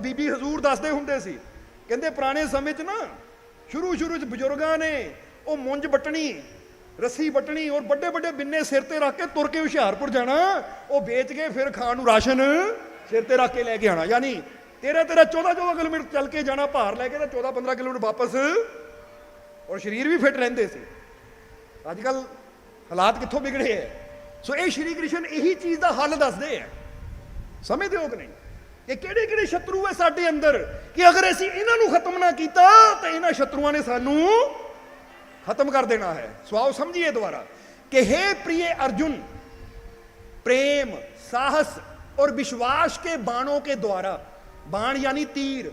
ਬੀਬੀ ਹਜ਼ੂਰ ਦੱਸਦੇ ਹੁੰਦੇ ਸੀ। ਕਹਿੰਦੇ ਪੁਰਾਣੇ ਸਮੇਂ 'ਚ ਨਾ ਸ਼ੁਰੂ ਸ਼ੁਰੂ 'ਚ ਬਜ਼ੁਰਗਾਂ ਨੇ ਉਹ ਮੁੰਜ ਬਟਣੀ ਰੱਸੀ ਬਟਣੀ ਔਰ ਵੱਡੇ ਵੱਡੇ ਬਿੰਨੇ ਸਿਰ ਤੇ ਰੱਖ ਕੇ ਤੁਰ ਕੇ ਹੁਸ਼ਿਆਰਪੁਰ ਜਾਣਾ, ਉਹ ਵੇਚ ਕੇ ਫਿਰ ਖਾਣ ਨੂੰ ਰਾਸ਼ਨ ਸਿਰ ਤੇ ਰੱਖ ਕੇ ਲੈ ਕੇ ਆਣਾ ਯਾਨੀ ਤੇਰਾ ਤੇਰਾ 14 14 ਕਿਲੋਮੀਟਰ ਚੱਲ ਕੇ ਜਾਣਾ ਭਾਰ ਲੈ ਕੇ ਤਾਂ 14 15 ਕਿਲੋਮੀਟਰ ਵਾਪਸ ਔਰ ਸਰੀਰ ਵੀ ਫਿੱਟ ਰਹਿੰਦੇ ਸੀ। ਅੱਜ ਕੱਲ ਹਾਲਾਤ ਕਿੱਥੋਂ ਵਿਗੜੇ ਐ ਸੋ ਇਹ ਸ਼੍ਰੀ ਕ੍ਰਿਸ਼ਨ ਇਹੀ ਚੀਜ਼ ਦਾ ਹੱਲ ਦੱਸਦੇ ਐ ਸਮਝਦੇ ਹੋ ਕਿ ਨਹੀਂ? ਕਿ ਕਿਹੜੇ ਕਿਹੜੇ ਸ਼ਤਰੂ ਐ ਸਾਡੇ ਅੰਦਰ ਕਿ ਅਗਰ ਅਸੀਂ ਇਹਨਾਂ ਨੂੰ ਖਤਮ ਨਾ ਕੀਤਾ ਤਾਂ ਇਹਨਾਂ ਸ਼ਤਰੂਆਂ ਨੇ ਸਾਨੂੰ ਖਤਮ ਕਰ ਦੇਣਾ ਹੈ ਸੋ ਆਓ ਸਮਝੀਏ ਦੁਬਾਰਾ ਕਿ हे प्रिय अर्जुन प्रेम साहस और विश्वास के बाणों के द्वारा ਬਾਣ ਯਾਨੀ ਤੀਰ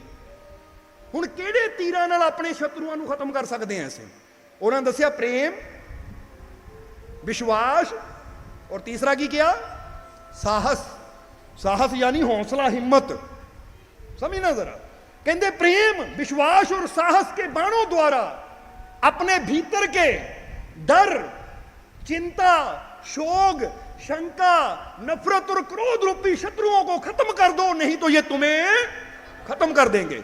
ਹੁਣ ਕਿਹੜੇ ਤੀਰਾਂ ਨਾਲ ਆਪਣੇ ਸ਼ਤਰੂਆਂ ਨੂੰ ਖਤਮ ਕਰ ਸਕਦੇ ਹਾਂ ਅਸੀਂ ਉਹਨਾਂ ਨੇ ਦੱਸਿਆ ਪ੍ਰੇਮ ਵਿਸ਼ਵਾਸ ਔਰ ਤੀਸਰਾ ਕੀ ਕਿਹਾ ਸਾਹਸ ਸਾਹਸ ਯਾਨੀ ਹੌਸਲਾ ਹਿੰਮਤ ਸਮਝਣਾ ਜ਼ਰਾ ਕਹਿੰਦੇ प्रेम विश्वास और साहस के बाणों द्वारा अपने भीतर के डर चिंता शोक शंका नफरत और क्रोध रूपी शत्रुओं को खत्म कर दो नहीं तो ये तुम्हें खत्म कर देंगे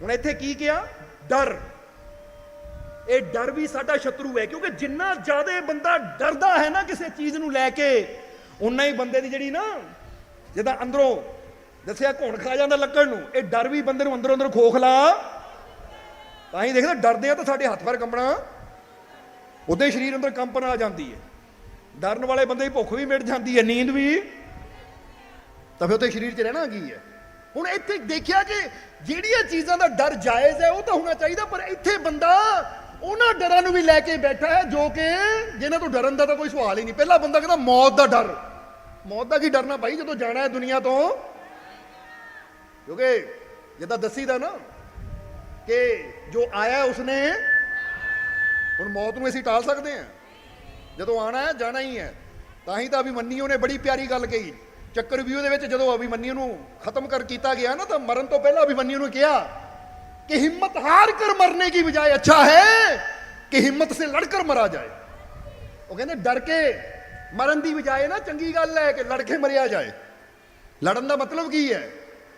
ਹੁਣ ਇੱਥੇ ਕੀ ਕਿਹਾ ਡਰ ਇਹ ਡਰ ਵੀ ਸਾਡਾ ਸ਼ਤਰੂ ਹੈ ਕਿਉਂਕਿ ਜਿੰਨਾ ਜ਼ਿਆਦਾ ਬੰਦਾ ਡਰਦਾ ਹੈ ਨਾ ਕਿਸੇ ਚੀਜ਼ ਨੂੰ ਲੈ ਕੇ ਉਨਾ ਹੀ ਬੰਦੇ ਦੀ ਜਿਹੜੀ ਨਾ ਜਿੱਦਾਂ ਅੰਦਰੋਂ ਦੱਸਿਆ ਘੁਣ ਖਾ ਜਾਂਦਾ ਲੱਕੜ ਨੂੰ, ਇਹ ਡਰ ਵੀ ਬੰਦੇ ਨੂੰ ਅੰਦਰੋਂ ਅੰਦਰ ਖੋਖਲਾ ਤਾਂ ਹੀ ਦੇਖਦਾ ਡਰਦੇ ਆ ਤਾਂ ਸਾਡੇ ਹੱਥ ਪੈਰ ਕੰਬਣਾ। ਉਹਦੇ ਸਰੀਰ ਅੰਦਰ ਕੰਪਨ ਆ ਜਾਂਦੀ ਹੈ ਡਰਨ ਵਾਲੇ ਬੰਦੇ ਦੀ ਭੁੱਖ ਵੀ ਮਿਟ ਜਾਂਦੀ ਹੈ ਨੀਂਦ ਵੀ। ਤਾਂ ਫਿਰ ਉਹਦੇ ਸਰੀਰ 'ਚ ਰਹਿਣਾ ਕੀ ਹੈ ਹੁਣ ਇੱਥੇ ਦੇਖਿਆ ਕਿ ਜਿਹੜੀਆਂ ਚੀਜ਼ਾਂ ਦਾ ਡਰ ਜਾਇਜ਼ ਹੈ, ਉਹ ਤਾਂ ਹੋਣਾ ਚਾਹੀਦਾ, ਪਰ ਇੱਥੇ ਬੰਦਾ ਉਹਨਾਂ ਡਰਾਂ ਨੂੰ ਵੀ ਲੈ ਕੇ ਬੈਠਾ ਹੈ, ਜੋ ਕਿ ਜਿਹਨਾਂ ਤੋਂ ਡਰਨ ਦਾ ਤਾਂ ਕੋਈ ਸਵਾਲ ਹੀ ਨਹੀਂ। ਪਹਿਲਾ ਬੰਦਾ ਕਹਿੰਦਾ ਮੌਤ ਦਾ ਡਰ। ਮੌਤ ਦਾ ਕੀ ਡਰਨਾ ਭਾਈ, ਜਦੋਂ ਜਾਣਾ ਹੈ ਦੁਨੀਆ ਤੋਂ। ਕਿਉਂਕਿ ਜਿੱਦਾਂ ਦੱਸੀਦਾ ਨਾ ਕਿ ਜੋ ਆਇਆ ਉਸਨੇ, ਹੁਣ ਮੌਤ ਨੂੰ ਅਸੀਂ ਟਾਲ ਸਕਦੇ ਆ ਜਦੋਂ ਆਣਾ ਹੈ, ਜਾਣਾ ਹੀ ਹੈ। ਤਾਂ ਹੀ ਤਾਂ ਅਭਿਮੰਨਿਓ ਨੇ ਬੜੀ ਪਿਆਰੀ ਗੱਲ ਕਹੀ। ਚੱਕਰ ਵੀਓ ਦੇ ਵਿੱਚ ਜਦੋਂ ਅਭਿਮੰਨਿਓ ਨੂੰ ਖਤਮ ਕਰ ਕੀਤਾ ਗਿਆ ਨਾ, ਤਾਂ ਮਰਨ ਤੋਂ ਪਹਿਲਾਂ ਅਭਿਮੰਨਿਓ ਨੂੰ ਕਿਹਾ ਕਿ ਹਿੰਮਤ ਹਾਰ ਕਰ ਮਰਨੇ ਦੀ ਬਜਾਏ ਅੱਛਾ ਹੈ ਕਿ ਹਿੰਮਤ ਸੇ ਲੜ ਕਰ ਮਰਾ ਜਾਏ। ਉਹ ਕਹਿੰਦੇ, ਡਰ ਕੇ ਮਰਨ ਦੀ ਬਜਾਏ ਨਾ ਚੰਗੀ ਗੱਲ ਹੈ ਕਿ ਲੜ ਕੇ ਮਰਿਆ ਜਾਏ। ਲੜਨ ਦਾ ਮਤਲਬ ਕੀ ਹੈ?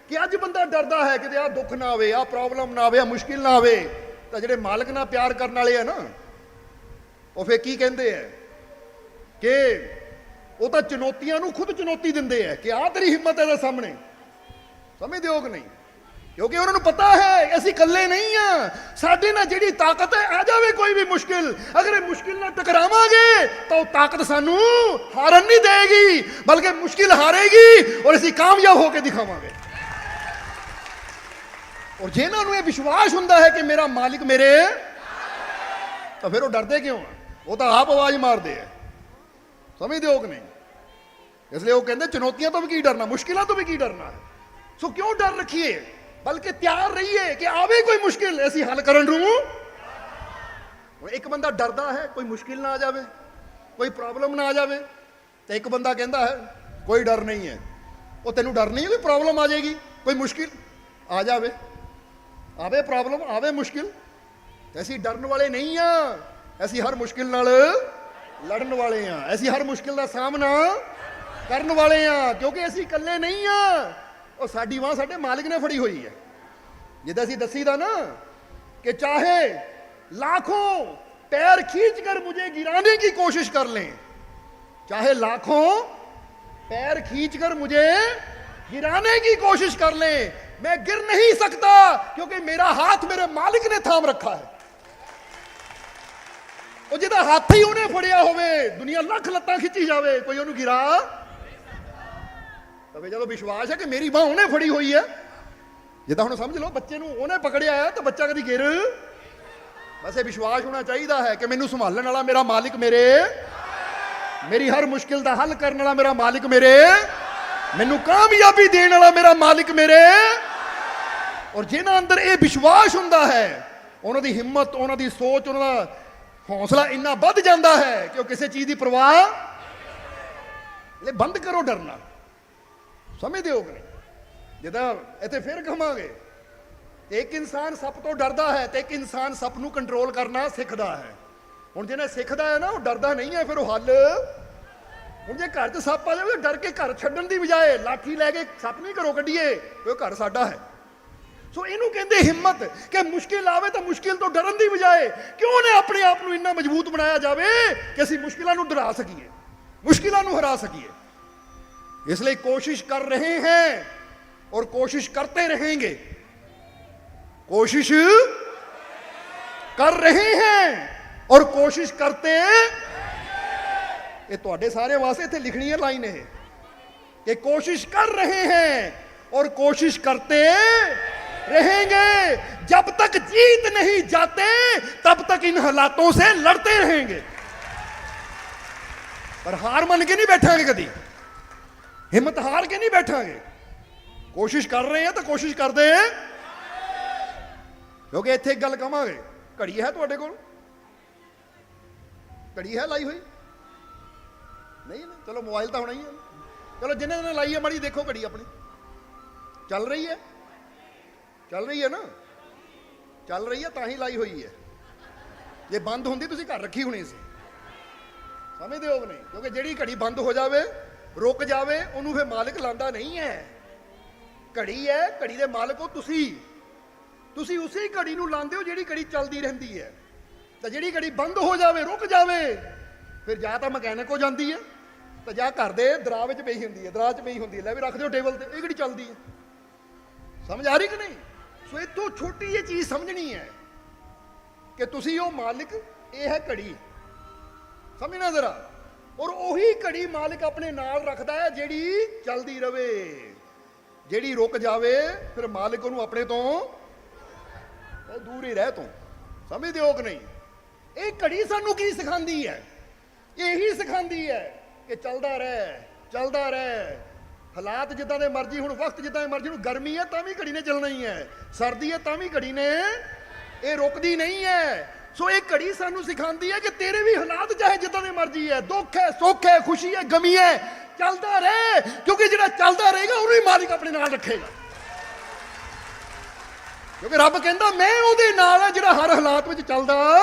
ਕਿ ਅੱਜ ਬੰਦਾ ਡਰਦਾ ਹੈ ਕਿ ਆ ਦੁੱਖ ਨਾ ਆਵੇ ਆ ਪ੍ਰੋਬਲਮ ਨਾ ਆਵੇ ਆ ਮੁਸ਼ਕਿਲ ਨਾ ਆਵੇ, ਤਾਂ ਜਿਹੜੇ ਮਾਲਕ ਨਾਲ ਪਿਆਰ ਕਰਨ ਵਾਲੇ ਆ ਨਾ, ਉਹ ਫੇਰ ਕੀ ਕਹਿੰਦੇ ਆ? ਕਿ ਉਹ ਤਾਂ ਚੁਣੌਤੀਆਂ ਨੂੰ ਖੁਦ ਚੁਣੌਤੀ ਦਿੰਦੇ ਆ ਕਿ ਆ ਤੇਰੀ ਹਿੰਮਤ ਹੈ ਦੇ ਸਾਹਮਣੇ। ਸਮਝਦੇ ਹੋ ਕਿ ਨਹੀਂ? ਕਿਉਂਕਿ ਉਹਨਾਂ ਨੂੰ ਪਤਾ ਹੈ, ਅਸੀਂ ਇਕੱਲੇ ਨਹੀਂ ਆ। ਸਾਡੇ ਨਾਲ ਜਿਹੜੀ ਤਾਕਤ ਹੈ, ਆ ਜਾਵੇ ਕੋਈ ਵੀ ਮੁਸ਼ਕਿਲ। ਅਗਰ ਇਹ ਮੁਸ਼ਕਿਲ ਨਾਲ ਟਕਰਾਵਾਂਗੇ, ਤਾਂ ਉਹ ਤਾਕਤ ਸਾਨੂੰ ਹਾਰਨ ਨਹੀਂ ਦੇਗੀ, ਬਲਕਿ ਮੁਸ਼ਕਿਲ ਹਾਰੇਗੀ ਔਰ ਅਸੀਂ ਕਾਮਯਾਬ ਹੋ ਕੇ ਦਿਖਾਵਾਂਗੇ। ਔਰ ਜਿਨ੍ਹਾਂ ਨੂੰ ਇਹ ਵਿਸ਼ਵਾਸ ਹੁੰਦਾ ਹੈ ਕਿ ਮੇਰਾ ਮਾਲਿਕ ਮੇਰੇ, ਤਾਂ ਫਿਰ ਉਹ ਡਰਦੇ ਕਿਉਂ ਆ? ਉਹ ਤਾਂ ਆਪ ਆਵਾਜ਼ ਮਾਰਦੇ ਆ। ਸਮਝਦੇ ਹੋ ਕਿ ਨਹੀਂ? ਇਸ ਲਈ ਉਹ ਕਹਿੰਦੇ, ਚੁਣੌਤੀਆਂ ਤੋਂ ਵੀ ਕੀ ਡਰਨਾ, ਮੁਸ਼ਕਿਲਾਂ ਤੋਂ ਵੀ ਕੀ ਡਰਨਾ? ਸੋ ਕਿਉਂ ਡਰ ਰੱਖੀਏ? ਬਲਕਿ ਤਿਆਰ ਰਹੀਏ ਕਿ ਆਵੇ ਕੋਈ ਮੁਸ਼ਕਿਲ ਅਸੀਂ ਹੱਲ ਕਰਨ ਨੂੰ ਹੁਣ ਇੱਕ ਬੰਦਾ ਡਰਦਾ ਹੈ ਕੋਈ ਮੁਸ਼ਕਿਲ ਨਾ ਆ ਜਾਵੇ ਕੋਈ ਪ੍ਰੋਬਲਮ ਨਾ ਆ ਜਾਵੇ ਤੇ ਇੱਕ ਬੰਦਾ ਕਹਿੰਦਾ ਹੈ ਕੋਈ ਡਰ ਨਹੀਂ ਹੈ ਉਹ ਤੈਨੂੰ ਡਰ ਨਹੀਂ ਹੈ ਕੋਈ ਪ੍ਰੋਬਲਮ ਆ ਜਾਏਗੀ ਕੋਈ ਮੁਸ਼ਕਿਲ ਆ ਜਾਵੇ ਆਵੇ ਪ੍ਰੋਬਲਮ ਆਵੇ ਮੁਸ਼ਕਿਲ ਅਸੀਂ ਡਰਨ ਵਾਲੇ ਨਹੀਂ ਆ ਅਸੀਂ ਹਰ ਮੁਸ਼ਕਿਲ ਨਾਲ ਲੜਨ ਵਾਲੇ ਆ ਅਸੀਂ ਹਰ ਮੁਸ਼ਕਿਲ ਦਾ ਸਾਹਮਣਾ ਕਰਨ ਵਾਲੇ ਆ ਕਿਉਂਕਿ ਅਸੀਂ ਇਕੱਲੇ ਨਹੀਂ ਆ ਉਹ ਸਾਡੀ ਬਾਹ ਸਾਡੇ ਮਾਲਿਕ ਨੇ ਫੜੀ ਹੋਈ ਹੈ ਜਿੱਦਾਂ ਅਸੀਂ ਦੱਸੀਦਾ ਨਾ ਕਿ ਚਾਹੇ लाखों पैर खींचकर मुझे गिराने की कोशिश कर लें चाहे लाखों पैर खींचकर मुझे गिराने की कोशिश कर लें मैं गिर नहीं सकता क्योंकि मेरा हाथ मेरे मालिक ने थाम रखा है ਉਹ ਜਿਹਦਾ ਹੱਥ ਹੀ ਉਹਨੇ ਫੜਿਆ ਹੋਵੇ ਦੁਨੀਆ ਲੱਖ ਲੱਤਾਂ ਖਿੱਚੀ ਜਾਵੇ ਕੋਈ ਉਹਨੂੰ ਗਿਰਾ ਤਵੇ ਜਦੋਂ ਵਿਸ਼ਵਾਸ ਹੈ ਕਿ ਮੇਰੀ ਬਾਹ ਉਹਨੇ ਫੜੀ ਹੋਈ ਹੈ, ਜਿੱਦਾਂ ਹੁਣ ਸਮਝ ਲਓ ਬੱਚੇ ਨੂੰ ਉਹਨੇ ਪਕੜਿਆ ਹੈ, ਤਾਂ ਬੱਚਾ ਕਦੀ ਗਿਰ। ਬਸ ਇਹ ਵਿਸ਼ਵਾਸ ਹੋਣਾ ਚਾਹੀਦਾ ਹੈ ਕਿ ਮੈਨੂੰ ਸੰਭਾਲਣ ਵਾਲਾ ਮੇਰਾ ਮਾਲਿਕ ਮੇਰੇ। ਮੇਰੀ ਹਰ ਮੁਸ਼ਕਿਲ ਦਾ ਹੱਲ ਕਰਨ ਵਾਲਾ ਮੇਰਾ ਮਾਲਿਕ ਮੇਰੇ। ਮੈਨੂੰ ਕਾਮਯਾਬੀ ਦੇਣ ਵਾਲਾ ਮੇਰਾ ਮਾਲਿਕ ਮੇਰੇ। ਔਰ ਜਿਨ੍ਹਾਂ ਅੰਦਰ ਇਹ ਵਿਸ਼ਵਾਸ ਹੁੰਦਾ ਹੈ, ਉਹਨਾਂ ਦੀ ਹਿੰਮਤ, ਉਹਨਾਂ ਦੀ ਸੋਚ, ਉਹਨਾਂ ਦਾ ਹੌਸਲਾ ਇੰਨਾ ਵੱਧ ਜਾਂਦਾ ਹੈ ਕਿ ਉਹ ਕਿਸੇ ਚੀਜ਼ ਦੀ ਪਰਵਾਹ ਲੈ ਬੰਦ ਕਰੋ ਡਰਨਾ। ਸਮਝਦੇ ਹੋ ਕਿ ਨਹੀਂ? ਜਿੱਦਾਂ ਇੱਥੇ ਫਿਰ ਕਹਾਂਗੇ, ਇੱਕ ਇਨਸਾਨ ਸੱਪ ਤੋਂ ਡਰਦਾ ਹੈ ਤੇ ਇੱਕ ਇਨਸਾਨ ਸੱਪ ਨੂੰ ਕੰਟਰੋਲ ਕਰਨਾ ਸਿੱਖਦਾ ਹੈ। ਹੁਣ ਜਿਹਨੇ ਸਿੱਖਦਾ ਹੈ ਨਾ, ਉਹ ਡਰਦਾ ਨਹੀਂ ਹੈ, ਫਿਰ ਉਹ ਹੱਲ। ਹੁਣ ਜੇ ਘਰ 'ਚ ਸੱਪ ਆ ਜਾਵੇ ਤਾਂ ਡਰ ਕੇ ਘਰ ਛੱਡਣ ਦੀ ਬਜਾਏ ਲਾਠੀ ਲੈ ਕੇ ਸੱਪ ਨਹੀਂ ਘਰੋਂ ਕੱਢੀਏ ਉਹ ਘਰ ਸਾਡਾ ਹੈ। ਸੋ ਇਹਨੂੰ ਕਹਿੰਦੇ ਹਿੰਮਤ ਕਿ ਮੁਸ਼ਕਿਲ ਆਵੇ ਤਾਂ ਮੁਸ਼ਕਿਲ ਤੋਂ ਡਰਨ ਦੀ ਬਜਾਏ ਕਿਉਂ ਨੇ ਆਪਣੇ ਆਪ ਨੂੰ ਇੰਨਾ ਮਜ਼ਬੂਤ ਬਣਾਇਆ ਜਾਵੇ ਕਿ ਅਸੀਂ ਮੁਸ਼ਕਿਲਾਂ ਨੂੰ ਡਰਾ ਸਕੀਏ, ਮੁਸ਼ਕਿਲਾਂ ਨੂੰ ਹਰਾ ਸਕੀਏ। इसलिए कोशिश कर रहे हैं और कोशिश करते रहेंगे कोशिश कर रहे हैं और कोशिश करते ਇਹ ਤੁਹਾਡੇ ਸਾਰਿਆਂ ਵਾਸਤੇ ਇੱਥੇ ਲਿਖਣੀ ਹੈ ਲਾਈਨ ਇਹ ਕਿ ਕੋਸ਼ਿਸ਼ ਕਰ ਰਹੇ हैं और कोशिश करते रहेंगे जब तक जीत नहीं जाते तब तक इन हालातों से लड़ते रहेंगे पर हार मन के नहीं बैठेंगे कभी ਹਿੰਮਤ ਹਾਰ ਕੇ ਨਹੀਂ ਬੈਠਾਂਗੇ। ਕੋਸ਼ਿਸ਼ ਕਰ ਰਹੇ ਹਾਂ ਤਾਂ ਕੋਸ਼ਿਸ਼ ਕਰਦੇ ਹਾਂ। ਕਿਉਂਕਿ ਇੱਥੇ ਇੱਕ ਗੱਲ ਕਵਾਂਗੇ ਘੜੀ ਹੈ ਤੁਹਾਡੇ ਕੋਲ? ਘੜੀ ਹੈ ਲਾਈ ਹੋਈ? ਨਹੀਂ ਨਾ, ਚਲੋ ਮੋਬਾਈਲ ਤਾਂ ਹੋਣਾ ਹੀ ਹੈ। ਚਲੋ ਜਿੰਨੇ ਨੇ ਲਾਈ ਹੈ ਮਾੜੀ, ਦੇਖੋ ਘੜੀ ਆਪਣੀ। ਚੱਲ ਰਹੀ ਹੈ? ਚੱਲ ਰਹੀ ਹੈ ਨਾ? ਚੱਲ ਰਹੀ ਹੈ ਤਾਂ ਹੀ ਲਾਈ ਹੋਈ ਹੈ। ਜੇ ਬੰਦ ਹੁੰਦੀ, ਤੁਸੀਂ ਘਰ ਰੱਖੀ ਹੋਣੀ ਸੀ। ਸਮਝਦੇ ਹੋ ਕਿ ਨਹੀਂ? ਕਿਉਂਕਿ ਜਿਹੜੀ ਘੜੀ ਬੰਦ ਹੋ ਜਾਵੇ ਰੁਕ ਜਾਵੇ, ਉਹਨੂੰ ਫੇ ਮਾਲਕ ਲਾਂਦਾ ਨਹੀਂ ਹੈ। ਘੜੀ ਹੈ, ਘੜੀ ਦੇ ਮਾਲਕ ਹੋ ਤੁਸੀਂ। ਤੁਸੀਂ ਉਸੇ ਘੜੀ ਨੂੰ ਲਾਉਂਦੇ ਹੋ ਜਿਹੜੀ ਘੜੀ ਚੱਲਦੀ ਰਹਿੰਦੀ ਹੈ। ਤਾਂ ਜਿਹੜੀ ਘੜੀ ਬੰਦ ਹੋ ਜਾਵੇ, ਰੁਕ ਜਾਵੇ। ਫਿਰ ਜਾਂ ਤਾਂ ਮਕੈਨਿਕ ਹੋ ਜਾਂਦੀ ਹੈ, ਤਾਂ ਜਾਂ ਘਰ ਦੇ ਦਰਾਹ ਵਿੱਚ ਪਈ ਹੁੰਦੀ ਹੈ, ਦਰਾਹ 'ਚ ਪਈ ਹੁੰਦੀ ਹੈ। ਲੈ ਵੀ ਰੱਖ ਦਿਓ ਟੇਬਲ ਤੇ, ਇਹ ਘੜੀ ਚੱਲਦੀ ਹੈ। ਸਮਝ ਆ ਰਹੀ ਕਿ ਨਹੀਂ? ਸੋ ਇੱਥੋਂ ਛੋਟੀ ਜਿਹੀ ਚੀਜ਼ ਸਮਝਣੀ ਹੈ ਕਿ ਤੁਸੀਂ ਉਹ ਮਾਲਕ, ਇਹ ਹੈ ਘੜੀ। ਸਮਝਣਾ ਜ਼ਰਾ। ਔਰ ਉਹੀ ਘੜੀ ਮਾਲਕ ਆਪਣੇ ਨਾਲ ਰੱਖਦਾ ਹੈ ਜਿਹੜੀ ਚੱਲਦੀ ਰਵੇ। ਜਿਹੜੀ ਰੁਕ ਜਾਵੇ, ਫਿਰ ਮਾਲਕ ਉਹਨੂੰ ਆਪਣੇ ਤੋਂ ਇਹ ਦੂਰ ਹੀ ਰਹਿ ਤੂੰ। ਸਮਝਦੇ ਹੋ ਕਿ ਨਹੀਂ? ਇਹ ਘੜੀ ਸਾਨੂੰ ਕੀ ਸਿਖਾਉਂਦੀ ਹੈ? ਇਹੀ ਸਿਖਾਉਂਦੀ ਹੈ ਕਿ ਚੱਲਦਾ ਰਹਿ ਚੱਲਦਾ ਰਹਿ। ਹਾਲਾਤ ਜਿੱਦਾਂ ਦੇ ਮਰਜ਼ੀ, ਹੁਣ ਵਕਤ ਜਿੱਦਾਂ ਦੇ ਮਰਜ਼ੀ, ਹੁਣ ਗਰਮੀ ਹੈ ਤਾਂ ਵੀ ਘੜੀ ਨੇ ਚੱਲਣਾ ਹੀ ਹੈ। ਸਰਦੀ ਹੈ ਤਾਂ ਵੀ ਘੜੀ ਨੇ, ਇਹ ਰੁਕਦੀ ਨਹੀਂ ਹੈ। ਸੋ ਇਹ ਘੜੀ ਸਾਨੂੰ ਸਿਖਾਉਂਦੀ ਹੈ ਕਿ ਤੇਰੇ ਵੀ ਹਾਲਾਤ ਚਾਹੇ ਜਿੱਦਾਂ ਦੇ ਮਰਜ਼ੀ ਹੈ। ਦੁੱਖ ਹੈ, ਸੁੱਖ ਹੈ, ਖੁਸ਼ੀ ਹੈ, ਗਮੀ ਹੈ, ਚੱਲਦਾ ਰਹਿ, ਕਿਉਂਕਿ ਜਿਹੜਾ ਚੱਲਦਾ ਰਹੇਗਾ, ਉਹਨੂੰ ਹੀ ਮਾਲਿਕ ਆਪਣੇ ਨਾਲ ਰੱਖੇਗਾ। ਕਿਉਂਕਿ ਰੱਬ ਕਹਿੰਦਾ, ਮੈਂ ਉਹਦੇ ਨਾਲ ਆ ਜਿਹੜਾ ਹਰ ਹਾਲਾਤ ਵਿੱਚ ਚੱਲਦਾ,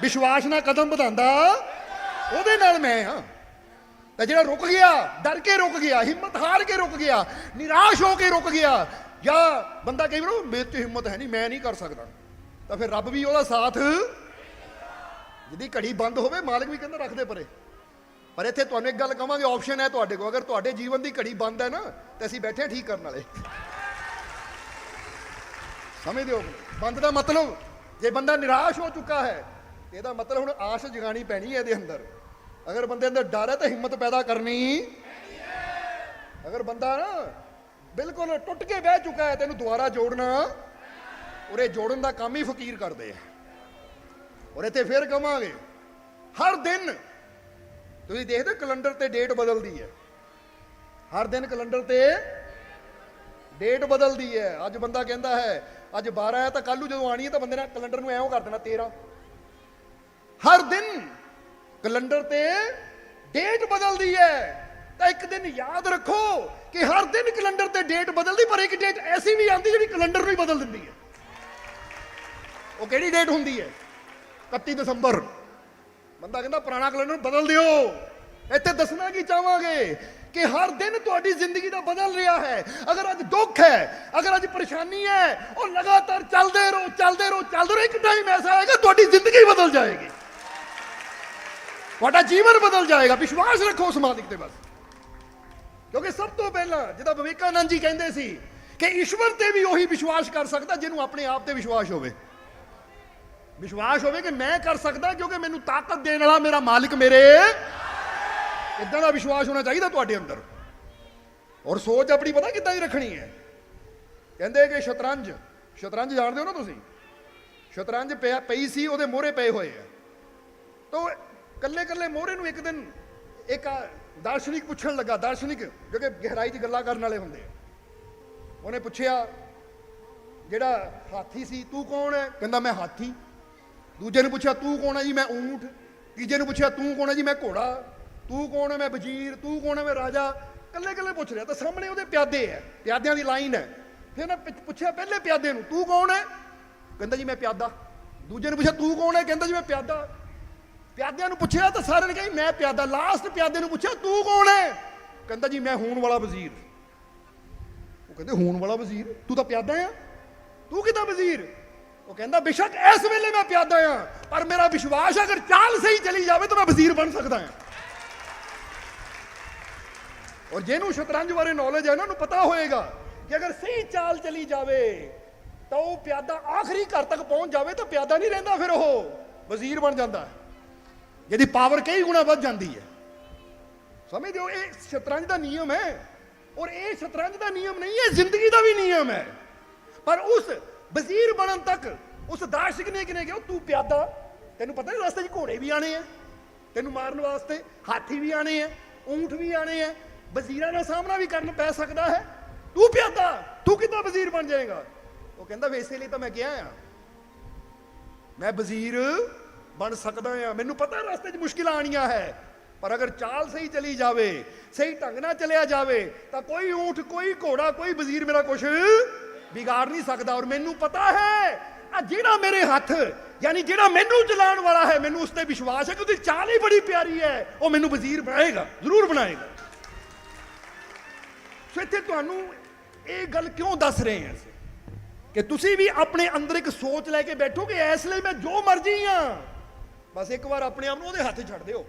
ਵਿਸ਼ਵਾਸ ਨਾਲ ਕਦਮ ਵਧਾਉਂਦਾ, ਉਹਦੇ ਨਾਲ ਮੈਂ ਹਾਂ। ਤਾਂ ਜਿਹੜਾ ਰੁਕ ਗਿਆ, ਡਰ ਕੇ ਰੁਕ ਗਿਆ, ਹਿੰਮਤ ਹਾਰ ਕੇ ਰੁਕ ਗਿਆ, ਨਿਰਾਸ਼ ਹੋ ਕੇ ਰੁਕ ਗਿਆ, ਜਾਂ ਬੰਦਾ ਕਈ ਵਾਰ ਮੇਰੇ 'ਚ ਹਿੰਮਤ ਹੈ ਨਹੀਂ, ਮੈਂ ਨਹੀਂ ਕਰ ਸਕਦਾ। ਤਾਂ ਫਿਰ ਰੱਬ ਵੀ ਉਹਦਾ ਸਾਥ। ਜਿਹਦੀ ਘੜੀ ਬੰਦ ਹੋਵੇ, ਮਾਲਕ ਵੀ ਕਹਿੰਦਾ ਰੱਖਦੇ ਪਰੇ। ਪਰ ਇੱਥੇ ਤੁਹਾਨੂੰ ਇੱਕ ਗੱਲ ਕਵਾਂਗੇ ਆਪਸ਼ਨ ਹੈ ਤੁਹਾਡੇ ਕੋਲ। ਅਗਰ ਤੁਹਾਡੇ ਜੀਵਨ ਦੀ ਘੜੀ ਬੰਦ ਹੈ ਨਾ, ਤੇ ਅਸੀਂ ਬੈਠੇ ਠੀਕ ਕਰਨ ਵਾਲੇ। ਸਮਝਦੇ ਹੋ ਬੰਦ ਦਾ ਮਤਲਬ, ਜੇ ਬੰਦਾ ਨਿਰਾਸ਼ ਹੋ ਚੁੱਕਾ ਹੈ ਇਹਦਾ ਮਤਲਬ ਹੁਣ ਆਸ ਜਗਾਣੀ ਪੈਣੀ ਹੈ ਇਹਦੇ ਅੰਦਰ। ਅਗਰ ਬੰਦੇ ਅੰਦਰ ਡਰ ਹੈ, ਤਾਂ ਹਿੰਮਤ ਪੈਦਾ ਕਰਨੀ। ਅਗਰ ਬੰਦਾ ਨਾ ਬਿਲਕੁਲ ਟੁੱਟ ਕੇ ਬਹਿ ਚੁੱਕਾ ਹੈ, ਤੈਨੂੰ ਦੁਬਾਰਾ ਜੋੜਨਾ ਉਰੇ ਜੋੜਨ ਦਾ ਕੰਮ ਹੀ ਫਕੀਰ ਕਰਦੇ ਆ। ਔਰ ਇੱਥੇ ਫਿਰ ਕਵਾਂਗੇ, ਹਰ ਦਿਨ, ਤੁਸੀਂ ਦੇਖਦੇ ਹੋ ਕੈਲੰਡਰ ਤੇ ਡੇਟ ਬਦਲਦੀ ਹੈ। ਹਰ ਦਿਨ ਕੈਲੰਡਰ ਤੇ ਡੇਟ ਬਦਲਦੀ ਹੈ। ਅੱਜ ਬੰਦਾ ਕਹਿੰਦਾ ਹੈ, ਅੱਜ 12 ਹੈ ਤਾਂ ਕੱਲ ਨੂੰ ਜਦੋਂ ਆਣੀ ਹੈ ਤਾਂ ਬੰਦੇ ਨੇ ਕੈਲੰਡਰ ਨੂੰ ਐਵੇਂ ਕਰ ਦੇਣਾ 13 ਹਰ ਦਿਨ ਕੈਲੰਡਰ ਤੇ ਡੇਟ ਬਦਲਦੀ ਹੈ। ਤਾਂ ਇੱਕ ਦਿਨ ਯਾਦ ਰੱਖੋ ਕਿ ਹਰ ਦਿਨ ਕੈਲੰਡਰ ਤੇ ਡੇਟ ਬਦਲਦੀ, ਪਰ ਇੱਕ ਡੇਟ ਐਸੀ ਵੀ ਆਂਦੀ ਜਿਹੜੀ ਕੈਲੰਡਰ ਨੂੰ ਹੀ ਬਦਲ ਦਿੰਦੀ ਹੈ। ਉਹ ਕਿਹੜੀ ਡੇਟ ਹੁੰਦੀ ਹੈ? 31 ਦਸੰਬਰ। ਬੰਦਾ ਕਹਿੰਦਾ ਪੁਰਾਣਾ ਕੈਲੰਡਰ ਬਦਲ ਦਿਓ। ਇੱਥੇ ਦੱਸਣਾ ਕੀ ਚਾਹਾਂਗੇ? ਕਿ ਹਰ ਦਿਨ ਤੁਹਾਡੀ ਜ਼ਿੰਦਗੀ ਦਾ ਬਦਲ ਰਿਹਾ ਹੈ। ਅਗਰ ਅੱਜ ਦੁੱਖ ਹੈ, ਅਗਰ ਅੱਜ ਪਰੇਸ਼ਾਨੀ ਹੈ, ਉਹ ਲਗਾਤਾਰ ਚੱਲਦੇ ਰਹੋ ਚੱਲਦੇ ਰਹੋ ਚੱਲਦੇ ਰਹੋ। ਇੱਕ ਟਾਈਮ ਐਸਾ ਆਏਗਾ, ਤੁਹਾਡੀ ਜ਼ਿੰਦਗੀ ਬਦਲ ਜਾਏਗੀ। ਤੁਹਾਡਾ ਜੀਵਨ ਬਦਲ ਜਾਏਗਾ। ਵਿਸ਼ਵਾਸ ਰੱਖੋ ਉਸ ਮਾਲਿਕ ਤੇ ਬਸ। ਕਿਉਂਕਿ ਸਭ ਤੋਂ ਪਹਿਲਾਂ ਜਿਹਦਾ ਵਿਵੇਕਾਨੰਦ ਜੀ ਕਹਿੰਦੇ ਸੀ ਕਿ ਈਸ਼ਵਰ ਤੇ ਵੀ ਉਹੀ ਵਿਸ਼ਵਾਸ ਕਰ ਸਕਦਾ, ਜਿਹਨੂੰ ਆਪਣੇ ਆਪ ਤੇ ਵਿਸ਼ਵਾਸ ਹੋਵੇ। ਵਿਸ਼ਵਾਸ ਹੋਵੇ ਕਿ ਮੈਂ ਕਰ ਸਕਦਾ ਕਿਉਂਕਿ ਮੈਨੂੰ ਤਾਕਤ ਦੇਣ ਵਾਲਾ ਮੇਰਾ ਮਾਲਿਕ ਮੇਰੇ। ਇਦਾਂ ਦਾ ਵਿਸ਼ਵਾਸ ਹੋਣਾ ਚਾਹੀਦਾ ਤੁਹਾਡੇ ਅੰਦਰ। ਔਰ ਸੋਚ ਆਪਣੀ ਪਤਾ ਕਿੱਦਾਂ ਹੀ ਰੱਖਣੀ ਹੈ? ਕਹਿੰਦੇ ਕਿ ਸ਼ਤਰੰਜ ਸ਼ਤਰੰਜ ਜਾਣਦੇ ਹੋ ਨਾ ਤੁਸੀਂ? ਸ਼ਤਰੰਜ ਪਿਆ ਪਈ ਸੀ, ਉਹਦੇ ਮੋਹਰੇ ਪਏ ਹੋਏ ਆ। ਤੋ ਕੱਲੇ ਕੱਲੇ ਮੋਹਰੇ ਨੂੰ ਇੱਕ ਦਿਨ ਇੱਕ ਦਾਰਸ਼ਨਿਕ ਪੁੱਛਣ ਲੱਗਾ, ਦਾਰਸ਼ਨਿਕ, ਜੋ ਕਿ ਗਹਿਰਾਈ 'ਚ ਗੱਲਾਂ ਕਰਨ ਵਾਲੇ ਹੁੰਦੇ ਆ। ਉਹਨੇ ਪੁੱਛਿਆ, ਜਿਹੜਾ ਹਾਥੀ ਸੀ, ਤੂੰ ਕੌਣ ਹੈ? ਕਹਿੰਦਾ, ਮੈਂ ਹਾਥੀ। ਦੂਜੇ ਨੂੰ ਪੁੱਛਿਆ, ਤੂੰ ਕੌਣ ਹੈ ਜੀ? ਮੈਂ ਊਂਠ। ਤੀਜੇ ਨੂੰ ਪੁੱਛਿਆ, ਤੂੰ ਕੌਣ ਹੈ ਜੀ? ਮੈਂ ਘੋੜਾ। ਤੂੰ ਕੌਣ ਹੈ? ਮੈਂ ਵਜ਼ੀਰ। ਤੂੰ ਕੌਣ ਹੈ? ਮੈਂ ਰਾਜਾ। ਕੱਲੇ ਕੱਲੇ ਪੁੱਛ ਰਿਹਾ, ਤਾਂ ਸਾਹਮਣੇ ਉਹਦੇ ਪਿਆਦੇ ਹੈ, ਪਿਆਦਿਆਂ ਦੀ ਲਾਈਨ ਹੈ। ਫਿਰ ਉਹਨੇ ਪੁੱਛਿਆ ਪਹਿਲੇ ਪਿਆਦੇ ਨੂੰ, ਤੂੰ ਕੌਣ ਹੈ? ਕਹਿੰਦਾ ਜੀ, ਮੈਂ ਪਿਆਦਾ। ਦੂਜੇ ਨੂੰ ਪੁੱਛਿਆ, ਤੂੰ ਕੌਣ ਹੈ? ਕਹਿੰਦਾ ਜੀ, ਮੈਂ ਪਿਆਦਾ। ਪਿਆਦਿਆਂ ਨੂੰ ਪੁੱਛਿਆ ਤਾਂ ਸਾਰਿਆਂ ਨੇ ਕਹੀ ਮੈਂ ਪਿਆਦਾ। ਲਾਸਟ ਪਿਆਦੇ ਨੂੰ ਪੁੱਛਿਆ, ਤੂੰ ਕੌਣ ਹੈ? ਕਹਿੰਦਾ ਜੀ, ਮੈਂ ਹੋਣ ਵਾਲਾ ਵਜ਼ੀਰ। ਉਹ ਕਹਿੰਦੇ, ਹੋਣ ਵਾਲਾ ਵਜ਼ੀਰ? ਤੂੰ ਤਾਂ ਪਿਆਦਾ ਆ। ਤੂੰ ਕਿਦਾਂ ਵਜ਼ੀਰ? ਉਹ ਕਹਿੰਦਾ, ਬੇਸ਼ੱਕ ਇਸ ਵੇਲੇ ਮੈਂ ਪਿਆਦਾ ਆ ਪਰ ਮੇਰਾ ਵਿਸ਼ਵਾਸ ਹੈ, ਅਗਰ ਚਾਲ ਸਹੀ ਚਲੀ ਜਾਵੇ ਤਾਂ ਮੈਂ ਵਜ਼ੀਰ ਬਣ ਸਕਦਾ ਹਾਂ। ਔਰ ਜਿਹਨੂੰ ਸ਼ਤਰੰਜ ਬਾਰੇ ਨੌਲੇਜ ਹੈ, ਉਹਨਾਂ ਨੂੰ ਪਤਾ ਹੋਏਗਾ ਕਿ ਅਗਰ ਸਹੀ ਚਾਲ ਚਲੀ ਜਾਵੇ, ਤਾਂ ਉਹ ਪਿਆਦਾ ਆਖਰੀ ਘਰ ਤੱਕ ਪਹੁੰਚ ਜਾਵੇ, ਤਾਂ ਪਿਆਦਾ ਨਹੀਂ ਰਹਿੰਦਾ ਫਿਰ ਉਹ, ਵਜ਼ੀਰ ਬਣ ਜਾਂਦਾ ਹੈ। ਜਿਹਦੀ ਪਾਵਰ ਕਈ ਗੁਣਾ ਵੱਧ ਜਾਂਦੀ ਹੈ। ਸਮਝਦੇ ਹੋ, ਇਹ ਸ਼ਤਰੰਜ ਦਾ ਨਿਯਮ ਹੈ, ਔਰ ਇਹ ਸ਼ਤਰੰਜ ਦਾ ਨਿਯਮ ਨਹੀਂ ਹੈ, ਜ਼ਿੰਦਗੀ ਦਾ ਵੀ ਨਿਯਮ ਹੈ। ਪਰ ਉਸ ਵਜ਼ੀਰ ਬਣਨ ਤੱਕ ਉਸ ਦਾਸ਼ਕ ਨੇ ਕਿਨੇ ਕਿਹਾ, ਤੂੰ ਪਿਆਦਾ, ਤੈਨੂੰ ਪਤਾ ਨਹੀਂ ਰਸਤੇ 'ਚ ਘੋੜੇ ਵੀ ਆਣੇ ਆ, ਤੈਨੂੰ ਮਾਰਨ ਵਾਸਤੇ ਹਾਥੀ ਵੀ ਆਣੇ ਆ, ਊਂਠ ਵੀ ਆਣੇ ਆ, ਵਜ਼ੀਰਾਂ ਦਾ ਸਾਹਮਣਾ ਵੀ ਕਰਨ ਪੈ ਸਕਦਾ ਹੈ। ਤੂੰ ਪਿਆਦਾ, ਤੂੰ ਕਿੱਦਾਂ ਵਜ਼ੀਰ ਬਣ ਜਾਏਗਾ? ਉਹ ਕਹਿੰਦਾ ਵੇ ਇਸੇ ਲਈ ਤਾਂ ਮੈਂ ਕਿਹਾ ਆ। ਮੈਂ ਵਜ਼ੀਰ ਬਣ ਸਕਦਾ ਆ। ਮੈਨੂੰ ਪਤਾ ਰਸਤੇ 'ਚ ਮੁਸ਼ਕਿਲਾਂ ਆਣੀਆਂ ਹੈ, ਪਰ ਅਗਰ ਚਾਲ ਸਹੀ ਚਲੀ ਜਾਵੇ, ਸਹੀ ਢੰਗ ਨਾਲ ਚਲਿਆ ਜਾਵੇ, ਤਾਂ ਕੋਈ ਊਂਠ, ਕੋਈ ਘੋੜਾ, ਕੋਈ ਵਜ਼ੀਰ ਮੇਰਾ ਕੁਛ ਵਿਗਾੜ ਨਹੀਂ ਸਕਦਾ ਔਰ ਮੈਨੂੰ ਪਤਾ ਹੈ ਆ ਜਿਹੜਾ ਮੇਰੇ ਹੱਥ, ਯਾਨੀ ਜਿਹੜਾ ਮੈਨੂੰ ਚਲਾਉਣ ਵਾਲਾ ਹੈ, ਮੈਨੂੰ ਉਸ ਤੇ ਵਿਸ਼ਵਾਸ ਹੈ ਕਿ ਉਹਦੀ ਚਾਲ ਹੀ ਬੜੀ ਪਿਆਰੀ ਹੈ, ਉਹ ਮੈਨੂੰ ਵਜ਼ੀਰ ਬਣਾਏਗਾ, ਜ਼ਰੂਰ ਬਣਾਏਗਾ। ਸੋ ਇੱਥੇ ਤੁਹਾਨੂੰ ਇਹ ਗੱਲ ਕਿਉਂ ਦੱਸ ਰਹੇ ਹਾਂ ਕਿ ਤੁਸੀਂ ਵੀ ਆਪਣੇ ਅੰਦਰ ਇੱਕ ਸੋਚ ਲੈ ਕੇ ਬੈਠੋ ਕਿ ਇਸ ਲਈ ਮੈਂ ਜੋ ਮਰਜ਼ੀ ਆ ਬਸ ਇੱਕ ਵਾਰ ਆਪਣੇ ਆਪ ਨੂੰ ਉਹਦੇ ਹੱਥ ਛੱਡ ਦਿਓ।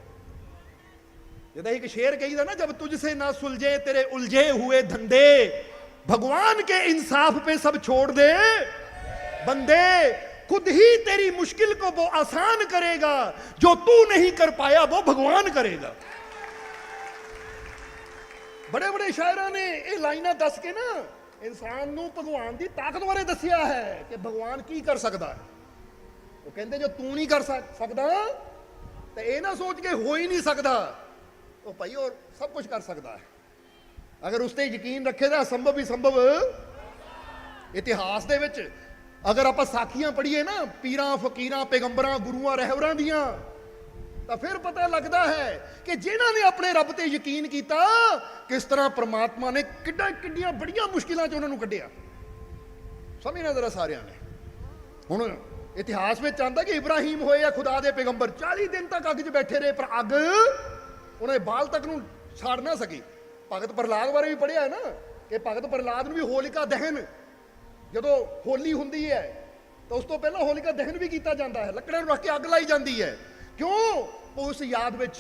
ਜਿਹਦਾ ਇੱਕ ਸ਼ੇਰ ਕਹੀਦਾ ਨਾ ਜਦ ਤੁਝ ਸੇ ਨਾ ਸੁਲਝੇ, ਤੇਰੇ ਉਲਝੇ ਹੋਏ ਧੰਦੇ भगवान के इंसाफ पे सब छोड़ दे बंदे खुद ही तेरी मुश्किल को वो आसान करेगा जो तू नहीं कर पाया वो भगवान करेगा ਬੜੇ ਬੜੇ ਸ਼ਾਇਰਾਂ ਨੇ ਇਹ ਲਾਈਨਾਂ ਦੱਸ ਕੇ ਨਾ ਇਨਸਾਨ ਨੂੰ ਭਗਵਾਨ ਦੀ ਤਾਕਤ ਬਾਰੇ ਦੱਸਿਆ ਹੈ ਕਿ ਭਗਵਾਨ ਕੀ ਕਰ ਸਕਦਾ ਹੈ ਉਹ ਕਹਿੰਦੇ ਜੋ ਤੂੰ ਨਹੀਂ ਕਰ ਸਕ- ਸਕਦਾ ਤੇ ਇਹ ਨਾ ਸੋਚ ਕੇ ਹੋ ਹੀ ਨਹੀਂ ਸਕਦਾ ਉਹ ਭਾਈ ਉਹ ਸਭ ਕੁਝ ਕਰ ਸਕਦਾ ਹੈ ਅਗਰ ਉਸ ਤੇ ਯਕੀਨ ਰੱਖੇ ਤਾਂ ਸੰਭਵ ਹੀ ਸੰਭਵ। ਇਤਿਹਾਸ ਦੇ ਵਿੱਚ ਅਗਰ ਆਪਾਂ ਸਾਖੀਆਂ ਪੜ੍ਹੀਏ ਨਾ, ਪੀਰਾਂ, ਫਕੀਰਾਂ, ਪੈਗੰਬਰਾਂ, ਗੁਰੂਆਂ ਰਹਿਬਰਾਂ ਦੀਆਂ, ਤਾਂ ਫਿਰ ਪਤਾ ਲੱਗਦਾ ਹੈ ਕਿ ਜਿਨ੍ਹਾਂ ਨੇ ਆਪਣੇ ਰੱਬ ਤੇ ਯਕੀਨ ਕੀਤਾ, ਕਿਸ ਤਰ੍ਹਾਂ ਪ੍ਰਮਾਤਮਾ ਨੇ ਕਿੱਡਾ ਕਿੱਡੀਆਂ ਬੜੀਆਂ ਮੁਸ਼ਕਿਲਾਂ 'ਚ ਉਹਨਾਂ ਨੂੰ ਕੱਢਿਆ। ਸਮਝਣਾ ਜ਼ਰਾ ਸਾਰਿਆਂ ਨੇ। ਹੁਣ ਇਤਿਹਾਸ ਵਿੱਚ ਆਂਦਾ ਕਿ ਇਬਰਾਹੀਮ ਹੋਏ ਆ ਖੁਦਾ ਦੇ ਪੈਗੰਬਰ। 40 ਦਿਨ ਤੱਕ ਅੱਗ 'ਚ ਬੈਠੇ ਰਹੇ, ਪਰ ਅੱਗ ਉਹਨੇ ਬਾਲ ਤੱਕ ਨੂੰ ਛਾੜ ਨਾ ਸਕੀ। ਭਗਤ ਪ੍ਰਹਲਾਦ ਬਾਰੇ ਵੀ ਪੜਿਆ ਹੈ ਨਾ ਕਿ ਭਗਤ ਪ੍ਰਹਲਾਦ ਨੂੰ ਵੀ ਹੋਲਿਕਾ ਦਹਨ ਜਦੋਂ ਹੋਲੀ ਹੁੰਦੀ ਹੈ, ਤਾਂ ਉਸ ਤੋਂ ਪਹਿਲਾਂ ਹੋਲਿਕਾ ਦਹਨ ਵੀ ਕੀਤਾ ਜਾਂਦਾ ਹੈ। ਲੱਕੜਾਂ ਨੂੰ ਰੱਖ ਕੇ ਅੱਗ ਲਾਈ ਜਾਂਦੀ ਹੈ। ਕਿਉਂ? ਉਸ ਯਾਦ ਵਿੱਚ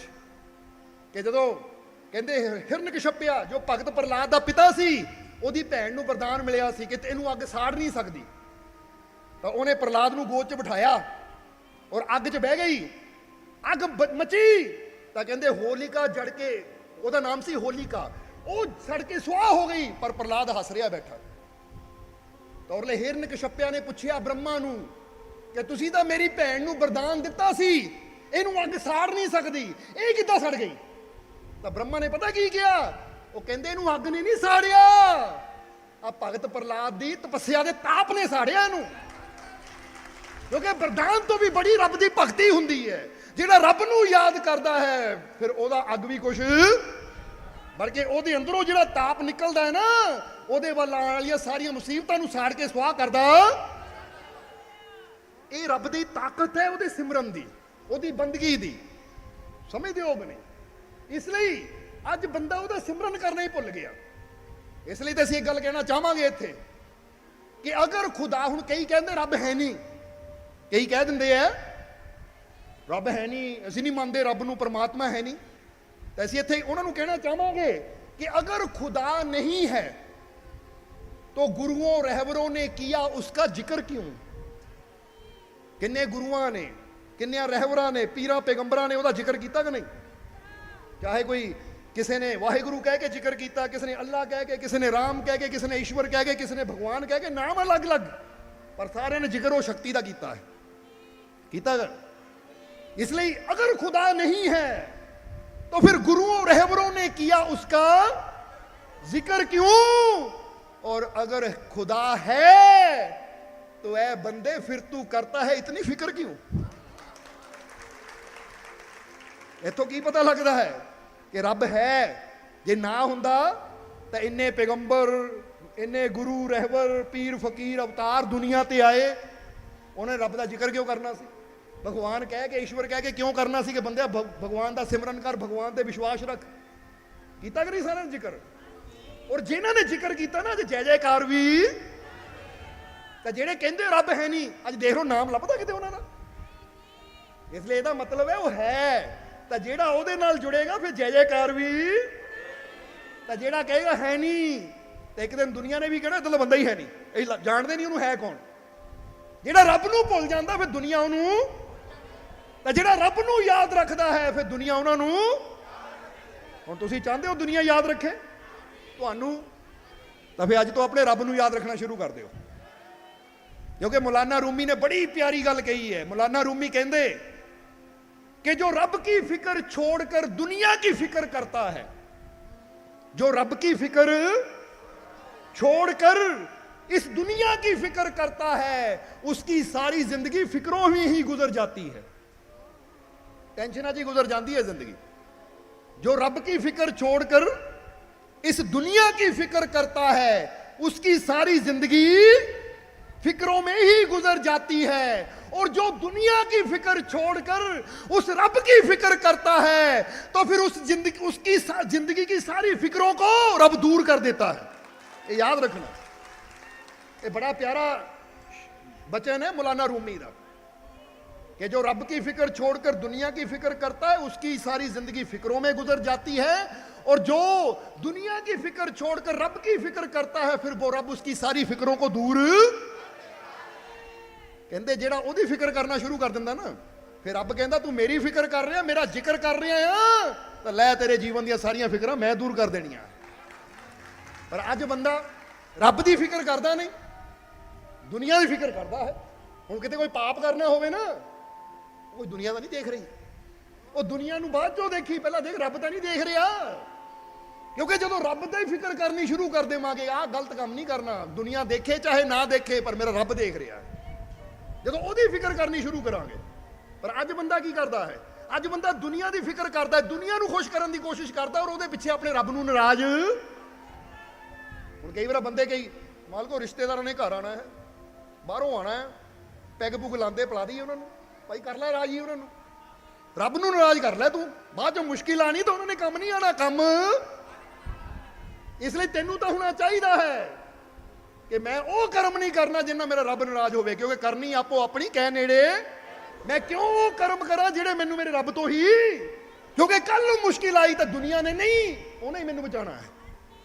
ਕਿ ਜਦੋਂ ਕਹਿੰਦੇ ਹਿਰਨ ਜੋ ਭਗਤ ਪ੍ਰਹਲਾਦ ਦਾ ਪਿਤਾ ਸੀ, ਉਹਦੀ ਭੈਣ ਨੂੰ ਵਰਦਾਨ ਮਿਲਿਆ ਸੀ ਕਿ ਤੈਨੂੰ ਅੱਗ ਸਾੜ ਨਹੀਂ ਸਕਦੀ। ਤਾਂ ਉਹਨੇ ਪ੍ਰਹਲਾਦ ਨੂੰ ਗੋਦ 'ਚ ਬਿਠਾਇਆ ਔਰ ਅੱਗ 'ਚ ਬਹਿ ਗਈ। ਅੱਗ ਮਚੀ। ਤਾਂ ਕਹਿੰਦੇ ਹੋਲਿਕਾ ਜੜ ਕੇ ਉਹਦਾ ਨਾਮ ਸੀ ਹੋਲਿਕਾ ਉਹ ਸੜ ਕੇ ਸੁਆਹ ਹੋ ਗਈ, ਪਰ ਪ੍ਰਹਲਾਦ ਹੱਸ ਰਿਹਾ ਬੈਠਾ। ਤਾਂ ਉਹਲੇ ਨੇ ਪੁੱਛਿਆ ਬ੍ਰਹਮਾ ਨੂੰ ਕਿ ਤੁਸੀਂ ਤਾਂ ਮੇਰੀ ਭੈਣ ਨੂੰ ਵਰਦਾਨ ਦਿੱਤਾ ਸੀ, ਇਹਨੂੰ ਅੱਗ ਸਾੜ ਨਹੀਂ ਸਕਦੀ, ਇਹ ਕਿੱਦਾਂ ਸੜ ਗਈ? ਤਾਂ ਬ੍ਰਹਮਾ ਨੇ ਪਤਾ ਕੀ ਕਿਹਾ? ਉਹ ਕਹਿੰਦੇ ਇਹਨੂੰ ਅੱਗ ਨੇ ਨਹੀਂ ਸਾੜਿਆ। ਆ ਭਗਤ ਪ੍ਰਹਲਾਦ ਦੀ ਤਪੱਸਿਆ ਦੇ ਤਾਪ ਨੇ ਸਾੜਿਆ ਇਹਨੂੰ। ਕਿਉਂਕਿ ਵਰਦਾਨ ਤੋਂ ਵੀ ਬੜੀ ਰੱਬ ਦੀ ਭਗਤੀ ਹੁੰਦੀ ਹੈ। ਜਿਹੜਾ ਰੱਬ ਨੂੰ ਯਾਦ ਕਰਦਾ ਹੈ, ਫਿਰ ਉਹਦਾ ਅੱਗ ਵੀ ਕੁਛ। ਬਲਕਿ ਉਹਦੇ ਅੰਦਰੋਂ ਜਿਹੜਾ ਤਾਪ ਨਿਕਲਦਾ ਹੈ ਨਾ, ਉਹਦੇ ਵੱਲ ਆਉਣ ਵਾਲੀਆਂ ਸਾਰੀਆਂ ਮੁਸੀਬਤਾਂ ਨੂੰ ਸਾੜ ਕੇ ਸੁਆਹ ਕਰਦਾ। ਇਹ ਰੱਬ ਦੀ ਤਾਕਤ ਹੈ ਉਹਦੇ ਸਿਮਰਨ ਦੀ, ਉਹਦੀ ਬੰਦਗੀ ਦੀ। ਸਮਝਦੇ ਹੋ ਬਨੇ ਇਸ ਲਈ ਅੱਜ ਬੰਦਾ ਉਹਦਾ ਸਿਮਰਨ ਕਰਨਾ ਹੀ ਭੁੱਲ ਗਿਆ। ਇਸ ਲਈ ਤਾਂ ਅਸੀਂ ਇੱਕ ਗੱਲ ਕਹਿਣਾ ਚਾਹਾਂਗੇ ਇੱਥੇ ਕਿ ਅਗਰ ਖੁਦਾ ਹੁਣ ਕਈ ਕਹਿੰਦੇ ਰੱਬ ਹੈ ਨਹੀਂ, ਕਈ ਕਹਿ ਦਿੰਦੇ ਆ ਰੱਬ ਹੈ ਨਹੀਂ، ਅਸੀਂ ਨਹੀਂ ਮੰਨਦੇ ਰੱਬ ਨੂੰ، ਪਰਮਾਤਮਾ ਹੈ ਨਹੀਂ। ਤਾਂ ਅਸੀਂ ਇੱਥੇ ਉਹਨਾਂ ਨੂੰ ਕਹਿਣਾ ਚਾਹਾਂਗੇ کہ اگر خدا نہیں ہے تو گرووں رہبروں نے کیا اس کا ذکر کیوں کنے گروہ نے کنے رہبرہ نے پیرا پیغمبرہ نے وہ ذکر کیتا کہ نہیں چاہے کوئی کسی نے واحد گرو کہہ کے ذکر کیتا کسی نے اللہ کہہ کے کسی نے رام کہہ کے کسی نے ایشور کہہ کے کسی نے بھگوان کہہ کے نام الگ الگ پر سارے نے ذکر و شکتی دا کیتا ہے ਇਸ ਲਈ ਅਗਰ ਖੁਦਾ ਨਹੀਂ ਹੈ तो फिर गुरुओं रहबरों ने किया उसका जिक्र क्यों और अगर खुदा है तो ऐ बंदे फिर तू करता है इतनी फिक्र क्यों ਇਥੋਂ ਕੀ ਪਤਾ ਲੱਗਦਾ ਹੈ ਕਿ ਰੱਬ ਹੈ ਜੇ ਨਾ ਹੁੰਦਾ ਤਾਂ ਇੰਨੇ ਪੈਗੰਬਰ ਇੰਨੇ ਗੁਰੂ ਰਹਿਬਰ ਪੀਰ ਫਕੀਰ ਅਵਤਾਰ ਦੁਨੀਆ ਤੇ ਆਏ ਉਹਨੇ ਰੱਬ ਦਾ ਜ਼ਿਕਰ ਕਿਉਂ ਕਰਨਾ ਸੀ ਭਗਵਾਨ ਕਹਿ ਕੇ, ਈਸ਼ਵਰ ਕਹਿ ਕੇ ਕਿਉਂ ਕਰਨਾ ਸੀ ਕਿ ਬੰਦਿਆ ਭਗਵਾਨ ਦਾ ਸਿਮਰਨ ਕਰ, ਭਗਵਾਨ ਤੇ ਵਿਸ਼ਵਾਸ ਰੱਖ। ਕੀਤਾ ਕਿ ਨਹੀਂ ਸਾਰਿਆਂ ਨੇ ਜ਼ਿਕਰ? ਔਰ ਜਿਨ੍ਹਾਂ ਨੇ ਜ਼ਿਕਰ ਕੀਤਾ ਨਾ, ਅੱਜ ਜੈ ਜੈਕਾਰ ਵੀ, ਤਾਂ ਜਿਹੜੇ ਕਹਿੰਦੇ ਰੱਬ ਹੈ ਨਹੀਂ, ਅੱਜ ਦੇਖ ਲਓ ਨਾਮ ਲੱਭਦਾ ਕਿਤੇ ਉਹਨਾਂ ਦਾ। ਇਸ ਲਈ ਇਹਦਾ ਮਤਲਬ ਹੈ, ਉਹ ਹੈ। ਤਾਂ ਜਿਹੜਾ ਉਹਦੇ ਨਾਲ ਜੁੜੇਗਾ, ਫਿਰ ਜੈ ਜੈਕਾਰ ਵੀ। ਤਾਂ ਜਿਹੜਾ ਕਹੇਗਾ ਹੈ ਨਹੀਂ, ਤੇ ਇੱਕ ਦਿਨ ਦੁਨੀਆ ਨੇ ਵੀ ਕਹਿਣਾ ਇਦਾਂ ਬੰਦਾ ਹੀ ਹੈ ਨਹੀਂ। ਇਹ ਜਾਣਦੇ ਨਹੀਂ ਉਹਨੂੰ ਹੈ ਕੌਣ। ਜਿਹੜਾ ਰੱਬ ਨੂੰ ਭੁੱਲ ਜਾਂਦਾ, ਫਿਰ ਦੁਨੀਆ ਉਹਨੂੰ ਤਾਂ ਜਿਹੜਾ ਰੱਬ ਨੂੰ ਯਾਦ ਰੱਖਦਾ ਹੈ ਫਿਰ ਦੁਨੀਆ ਉਹਨਾਂ ਨੂੰ ਹੁਣ ਤੁਸੀਂ ਚਾਹੁੰਦੇ ਹੋ ਦੁਨੀਆ ਯਾਦ ਰੱਖੇ ਤੁਹਾਨੂੰ ਤਾਂ ਫਿਰ ਅੱਜ ਤੋਂ ਆਪਣੇ ਰੱਬ ਨੂੰ ਯਾਦ ਰੱਖਣਾ ਸ਼ੁਰੂ ਕਰ ਦਿਓ ਕਿਉਂਕਿ ਮੌਲਾਨਾ ਰੂਮੀ ਨੇ ਬੜੀ ਪਿਆਰੀ ਗੱਲ ਕਹੀ ਹੈ ਮੌਲਾਨਾ ਰੂਮੀ ਕਹਿੰਦੇ कि जो रब की फिक्र छोड़कर दुनिया की फिक्र करता है जो रब की फिक्र छोड़कर इस दुनिया की फिक्र करता है उसकी सारी जिंदगी फिक्रों में ही गुजर जाती है ٹینشنہ جی گزر جاتی ہے زندگی۔ جو رب کی فکر چھوڑ کر اس دنیا کی فکر کرتا ہے، اس کی ساری زندگی فکروں میں ہی گزر جاتی ہے۔ اور جو دنیا کی فکر چھوڑ کر اس رب کی فکر کرتا ہے، تو پھر اس زندگی، اس کی زندگی کی ساری فکروں کو رب دور کر دیتا ہے۔ یہ یاد رکھنا۔ یہ بڑا پیارا بچن ہے مولانا رومی رب कि जो रब की फिक्र छोड़कर दुनिया की फिक्र करता है उसकी सारी जिंदगी फिक्रों में गुजर जाती है और जो दुनिया की फिक्र छोड़कर रब की फिक्र करता है फिर वो रब उसकी सारी फिक्रों को दूर ਕਹਿੰਦੇ ਜਿਹੜਾ ਉਹਦੀ ਫਿਕਰ ਕਰਨਾ ਸ਼ੁਰੂ ਕਰ ਦਿੰਦਾ ਨਾ ਫਿਰ ਰੱਬ ਕਹਿੰਦਾ ਤੂੰ ਮੇਰੀ ਫਿਕਰ ਕਰ ਰਿਹਾ ਮੇਰਾ ਜ਼ਿਕਰ ਕਰ ਰਿਹਾ ਆ ਤਾਂ ਲੈ ਤੇਰੇ ਜੀਵਨ ਦੀਆਂ ਸਾਰੀਆਂ ਫਿਕਰਾਂ ਮੈਂ ਦੂਰ ਕਰ ਦੇਣੀਆਂ ਪਰ ਅੱਜ ਬੰਦਾ ਰੱਬ ਦੀ ਫਿਕਰ ਕਰਦਾ ਨਹੀਂ ਦੁਨੀਆ ਦੀ ਫਿਕਰ ਕਰਦਾ ਹੈ ਹੁਣ ਕਿਤੇ ਕੋਈ ਪਾਪ ਕਰਨਾ ਹੋਵੇ ਨਾ ਕੋਈ ਦੁਨੀਆ ਦਾ ਨਹੀਂ ਦੇਖ ਰਹੀ। ਉਹ ਦੁਨੀਆ ਨੂੰ ਬਾਅਦ ਚੋਂ ਦੇਖੀ, ਪਹਿਲਾਂ ਦੇਖ, ਰੱਬ ਤਾਂ ਨਹੀਂ ਦੇਖ ਰਿਹਾ। ਕਿਉਂਕਿ ਜਦੋਂ ਰੱਬ ਦਾ ਹੀ ਫਿਕਰ ਕਰਨੀ ਸ਼ੁਰੂ ਕਰ ਦੇਵਾਂਗੇ, ਆਹ ਗਲਤ ਕੰਮ ਨਹੀਂ ਕਰਨਾ। ਦੁਨੀਆ ਦੇਖੇ ਚਾਹੇ ਨਾ ਦੇਖੇ, ਪਰ ਮੇਰਾ ਰੱਬ ਦੇਖ ਰਿਹਾ ਜਦੋਂ ਉਹਦੀ ਫਿਕਰ ਕਰਨੀ ਸ਼ੁਰੂ ਕਰਾਂਗੇ, ਪਰ ਅੱਜ ਬੰਦਾ ਕੀ ਕਰਦਾ ਹੈ? ਅੱਜ ਬੰਦਾ ਦੁਨੀਆ ਦੀ ਫਿਕਰ ਕਰਦਾ ਹੈ, ਦੁਨੀਆ ਨੂੰ ਖੁਸ਼ ਕਰਨ ਦੀ ਕੋਸ਼ਿਸ਼ ਕਰਦਾ ਔਰ ਉਹਦੇ ਪਿੱਛੇ ਆਪਣੇ ਰੱਬ ਨੂੰ ਨਾਰਾਜ਼। ਹੁਣ ਕਈ ਵਾਰ ਬੰਦੇ ਕਈ, ਮਾਲਕੋ, ਰਿਸ਼ਤੇਦਾਰਾਂ ਨੇ ਘਰ ਆਣਾ ਹੈ, ਬਾਹਰੋਂ ਆਣਾ ਹੈ ਪੈਗ ਪੁਗ ਲਾਉਂਦੇ ਪਲਾ ਦਈਏ ਉਹਨਾਂ ਨੂੰ। ਭਾਈ ਕਰ ਲੈ ਰਾਜੀ ਉਹਨਾਂ ਨੂੰ। ਰੱਬ ਨੂੰ ਨਾਰਾਜ਼ ਕਰ ਲੈ ਤੂੰ। ਬਾਅਦ ਚ ਮੁਸ਼ਕਿਲ ਆਣੀ ਤਾਂ ਉਹਨਾਂ ਨੇ ਕੰਮ ਨਹੀਂ ਆਣਾ ਕੰਮ। ਇਸ ਲਈ ਤੈਨੂੰ ਤਾਂ ਹੋਣਾ ਚਾਹੀਦਾ ਹੈ ਕਿ ਮੈਂ ਉਹ ਕਰਮ ਨਹੀਂ ਕਰਨਾ ਜਿੰਨਾ ਮੇਰਾ ਰੱਬ ਨਾਰਾਜ਼ ਹੋਵੇ, ਕਿਉਂਕਿ ਕਰਨੀ ਆਪੋ ਆਪਣੀ, ਕਹਿ ਨੇੜੇ। ਮੈਂ ਕਿਉਂ ਉਹ ਕਰਮ ਕਰਾਂ ਜਿਹੜੇ ਮੈਨੂੰ ਮੇਰੇ ਰੱਬ ਤੋਂ ਹੀ? ਕਿਉਂਕਿ ਕੱਲ ਨੂੰ ਮੁਸ਼ਕਿਲ ਆਈ ਤਾਂ ਦੁਨੀਆ ਨੇ ਨਹੀਂ, ਉਹਨੇ ਹੀ ਮੈਨੂੰ ਬਚਾਉਣਾ ਹੈ।